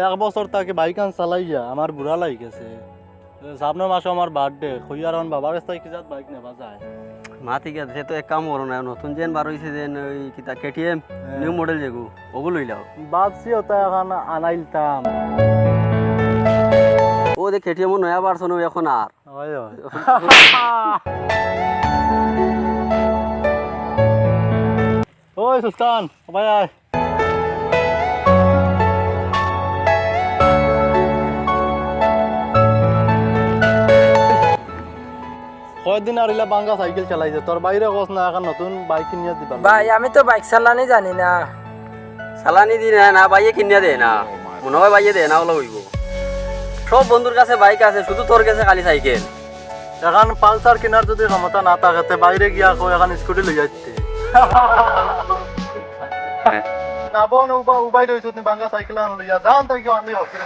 এক বছর তাকে বাইক আন চালাইয়া আমার বুড়া লাগি গেছে। সামনের মাসে আমার বার্থডে খুইয়ার আমার বাবার কাছ কি যাত বাইক নেবা যায়? মা ঠিক আছে সে তো এক কাম করো না নতুন যেন বার হয়েছে যে ওই কিতা কেটিএম নিউ মডেল যেগু ওগুলো লইলাও ভাবছি ওটা এখন আনাইলতাম ও যে কেটিএম নয়া বাড়ছো না এখন আর হয় হয়। ওই সুস্তান ভাই আয় কয়দিন আর ইলা বাঙ্গা সাইকেল চালাইছে। তোর বাইরে কস না এখন নতুন বাইক কিনিয়ে দিবা ভাই আমি তো বাইক চালানি জানি না। চালানি দি না না বাইয়ে কিনিয়া দে না। মনে হয় বাইয়ে দে না ওলা হইব। সব বন্ধুর কাছে বাইক আছে শুধু তোর কাছে খালি সাইকেল এখন পালসার কেনার যদি ক্ষমতা না থাকে বাইরে গিয়া কই এখন স্কুটি লই যাইতে না বোন উবা উবাই রইছ তুমি বাঙ্গা সাইকেল আন লইয়া। যান তাই কি আমি হচ্ছে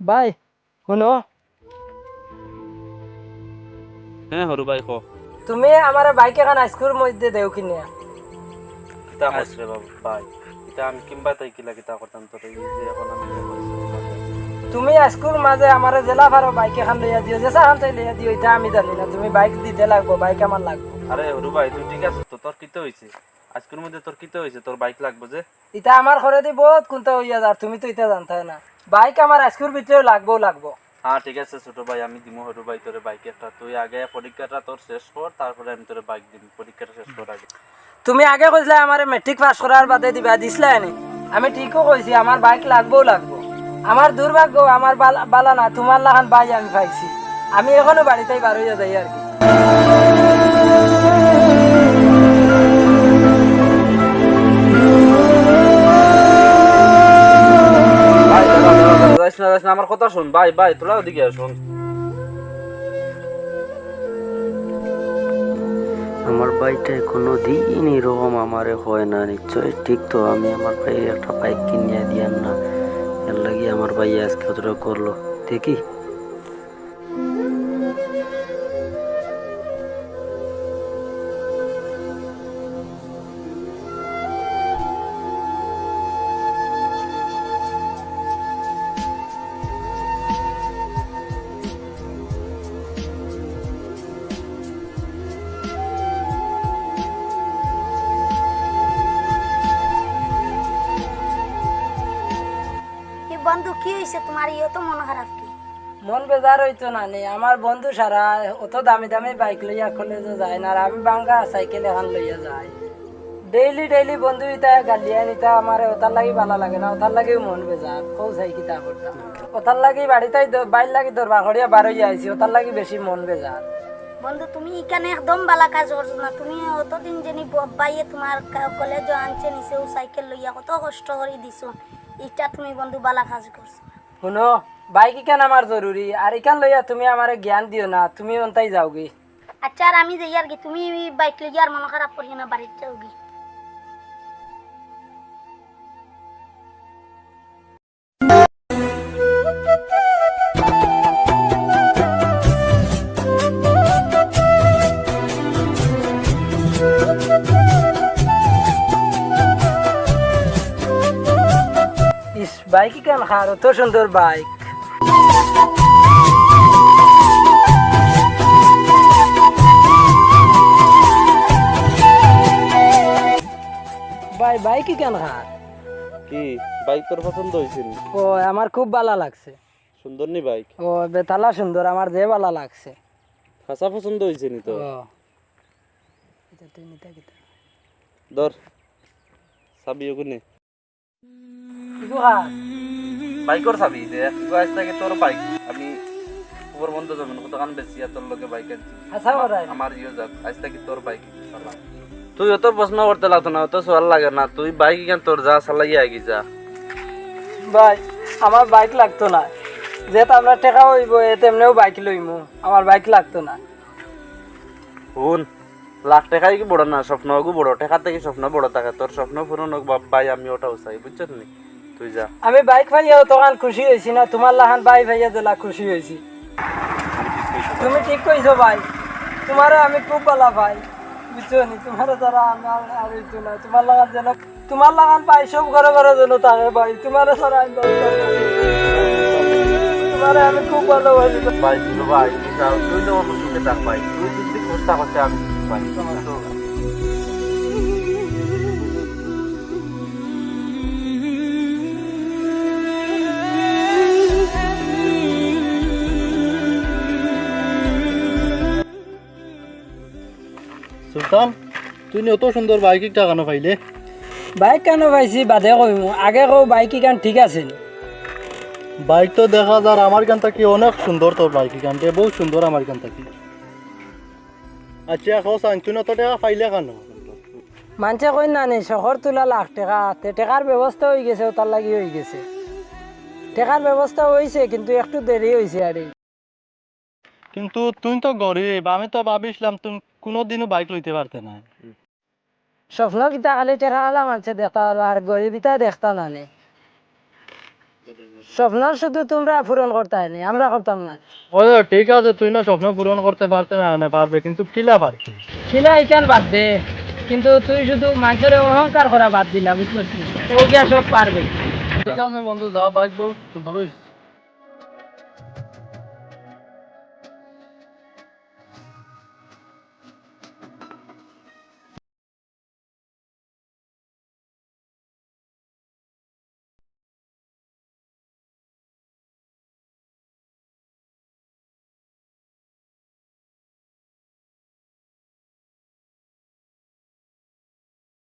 ভাই শুনো। হ্যাঁ হরু ভাই কো তুমি আমার বাইক এখন আইসকুর মধ্যে দেও কিনিয়া কিতা করছ রে বাবু ভাই। কিতা আমি কিংবা তাই কিলা কিতা করতাম তোর এই যে এখন আমি তুমি আইসকুর মাঝে আমার জেলা ভারো বাইক এখন লইয়া দিও যে সাহান তাই লইয়া দিও এটা আমি জানি না। তুমি বাইক দিতে লাগবো বাইক আমার লাগবো। আরে হরু ভাই তুই ঠিক আছে তো? তোর কিতে হইছে? আজকের মধ্যে তোর কিতে হইছে? তোর বাইক লাগবে যে? এটা আমার ঘরে দি বহুত কোনটা হইয়া যার তুমি তো এটা জানতে না। বাইক আমার আইসকুর ভিতরে লাগবো লাগবো। হ্যাঁ ঠিক আছে ছোট ভাই আমি দিমু হরু ভাই তোর বাইক একটা। তুই আগে পরীক্ষাটা তোর শেষ কর তারপরে আমি তোর বাইক দিম। পরীক্ষাটা শেষ কর আগে। তুমি আগে কইছিলে আমার মেট্রিক পাস করার বাদে দিবা দিছিলে নি আমি ঠিকও কইছি আমার বাইক লাগবো লাগবো। আমার দুর্ভাগ্য আমার বালা- বালা না তোমার লাহান বাই আমি পাইছি। আমি এখনও বাড়িতেই বার হইয়া যাই আর কি। আমার কথা শুন, ভাই ভাই, তোরা ওদিকে শুন। আমার বাইকটা কোনো দিন এরকম আমারে হয় না নিশ্চয় ঠিক তো, আমি আমার ভাই একটা বাইক কিনিয়ে দিয়ে না। এর লাগে আমার ভাই আজকে অতটা করল। দেখি। বন্ধু কি হয়েছে তোমার ইয়ে তো মন খারাপ কি? মন বেজার হইতো না নি আমার বন্ধু সারা অত দামি দামি বাইক লইয়া কলেজে যায় না আর আমি বাঙ্গা সাইকেল এখন লইয়া যাই। ডেইলি ডেইলি বন্ধু ইতা গালিয়া নিতা আমার ওতার লাগি ভালো লাগে না ওতার লাগি মন বেজার কৌ চাই কিতা করতাম ওতার লাগি বাড়িতেই বাইর লাগি দরবা করিয়া বার হইয়া আইছি ওতার লাগি বেশি মন বেজার। বন্ধু তুমি এখানে একদম বালা কাজ করছ না তুমি অতদিন জানি বাইয়ে তোমার কলেজ আনছে নিছে ও সাইকেল লইয়া কত কষ্ট করে দিছো। এটা তুমি বন্ধু বালা কাজ করছ। শুনো বাইক ইকান আমার জরুরি? আর ইকান লইয়া তুমি আমারে জ্ঞান দিও না তুমি অন্তাই যাওগি। আচ্ছা আর আমি যাই আর কি তুমি বাইক লইয়া আর মন খারাপ করিও না বাড়িতে যাও কি ইস বাইক ইকান খার অত সুন্দর বাইক। ভাই বাইক কেন খার কি? বাইক তোর পছন্দ হয়েছে নি? ও আমার খুব ভালো লাগছে। সুন্দর নি বাইক? ও বেতালা সুন্দর আমার যে ভালো লাগছে। খাসা পছন্দ হয়েছে নি তো? ধর। ইগো খার বাইকর চাবি দে। আজ থেকে তোর বাইক। আমি খবর বন্ধ যাবেন কতখান বেশি আর তোর লগে বাইক করাই আমার ইয়ে যাক আজ থেকে তোর বাইক তুই অত প্রশ্ন করতে লাগতো না অত সোয়াল লাগে না। তুই বাইক কেন তোর যা চালাই আগি যা। ভাই আমার বাইক লাগতো না। যেহেতু আমরা টেকা হইব তেমনিও বাইক লইমু। আমার বাইক লাগতো না। শুন। লাখ টাকাই কি বড় না স্বপ্ন হোক বড়। টাকা থেকে স্বপ্ন বড় থাকে। তোর স্বপ্ন পূরণ হোক ভাই আমি ওটাও চাই বুঝছ নি? তুই যা। আমি বাইক পাইয়াও তখন খুশি হয়েছি না তোমার লাহান বাই ভাইয়া দিলা খুশি হয়েছি। তুমি ঠিক কইছো ভাই তোমারও আমি খুব ভালো ভাই বুঝছ নি? তোমার দ্বারা আমার আর হইতো না তোমার লাগান যেন তোমার লাগান পাই সব ঘরে ঘরে যেন থাকে ভাই তোমার ছাড়া আমি তোমারে আমি খুব ভালোবাসি। ভাই ভাই তুই তুই তো আমার সুখে থাক ভাই তুই যদি খুশ থাকতে আমি বুঝছ? সুলতান তুই অত সুন্দর বাইক একটা কেন পাইলে? বাইক কেন পাইছি? বাদে কইমু আগে কও বাইক ইকান ঠিক আছে বাইক তো দেখা যার আমার গান থাকি অনেক সুন্দর তোর বাইক গানটা বহুত সুন্দর আমার গান থাকি আচ্ছা খোঁজ আনছুন অত টাকা পাইলে কেন? মানুষে কই না নি শহর তোলা লাখ টাকা। টাকার ব্যবস্থা হয়ে গেছে তার লাগি হয়ে গেছে। টাকার ব্যবস্থা হয়েছে কিন্তু একটু দেরি হয়েছে আর। কিন্তু তুই তো গরিব আমি তো ভাবিছিলাম তুমি কোনোদিনও বাইক লইতে পারতে না স্বপ্ন কিতা খালি টাকা আলা মানুষে দেখতা আর গরিবিতা দেখতা না নে স্বপ্ন শুধু তোমরা পূরণ করতে হয়নি আমরা করতাম না। ও ঠিক আছে তুই না স্বপ্ন পূরণ করতে পারতে না পারবে কিন্তু কিলা পারবি ছিলা ইকান বাদ দে কিন্তু তুই শুধু মানুষের অহংকার করা বাদ দিলা বুঝলি? ও গিয়া সব পারবে ঠিক আছে বন্ধু যা বাঁচবো বল